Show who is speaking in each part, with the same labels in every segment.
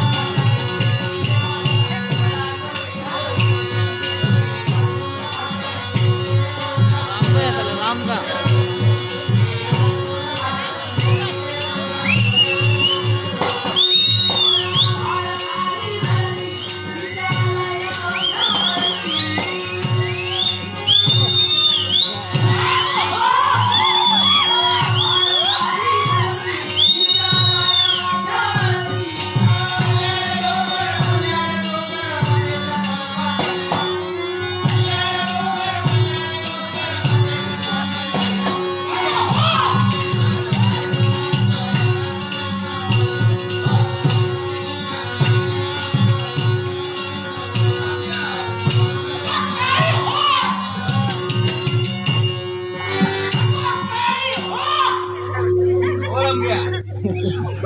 Speaker 1: Thank you.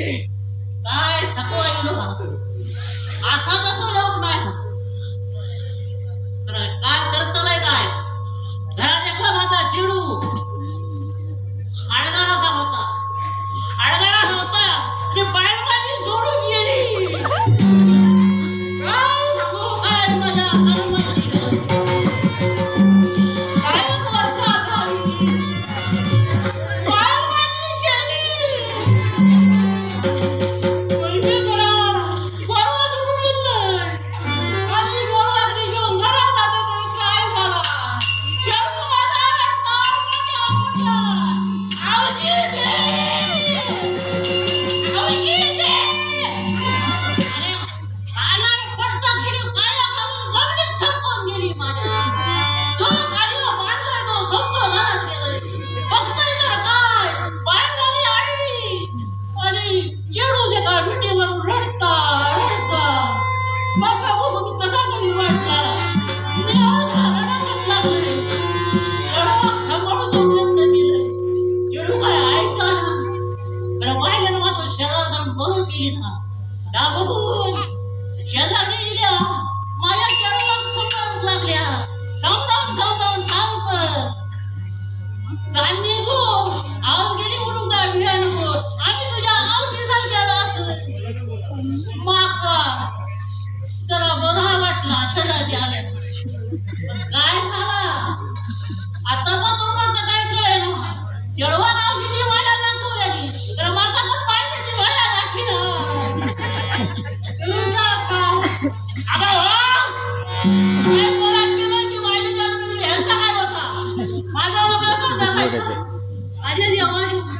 Speaker 1: काय थकवा येऊ नका असा कसं योग नाही काय करतलंय काय? घरात एकला माझा चिडू. अडगाराचा होता. अडगाराचा होता. आणि बाहेर माझी सोडून गेली. काय सांगू काय माझ्या त्या बघून शेजारने दिल्या माझ्या चिडवाक समजावून लागल्या समजावून समजावून सांगत चांदणी गो हो. आवाज गेली म्हणून काय भिया नको हो. आम्ही तुझ्या आवची सारख्याला असं. माका जरा बरा वाटला शेजारी आल्या काय झाला? आता मग तो माका काय कळे ना केळवा गावची উঠেছে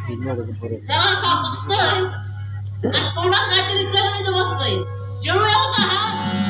Speaker 1: तेव्हा असा बसतोय आणि कोणा काहीतरी करून इथं बसतोय जेवढा होता हा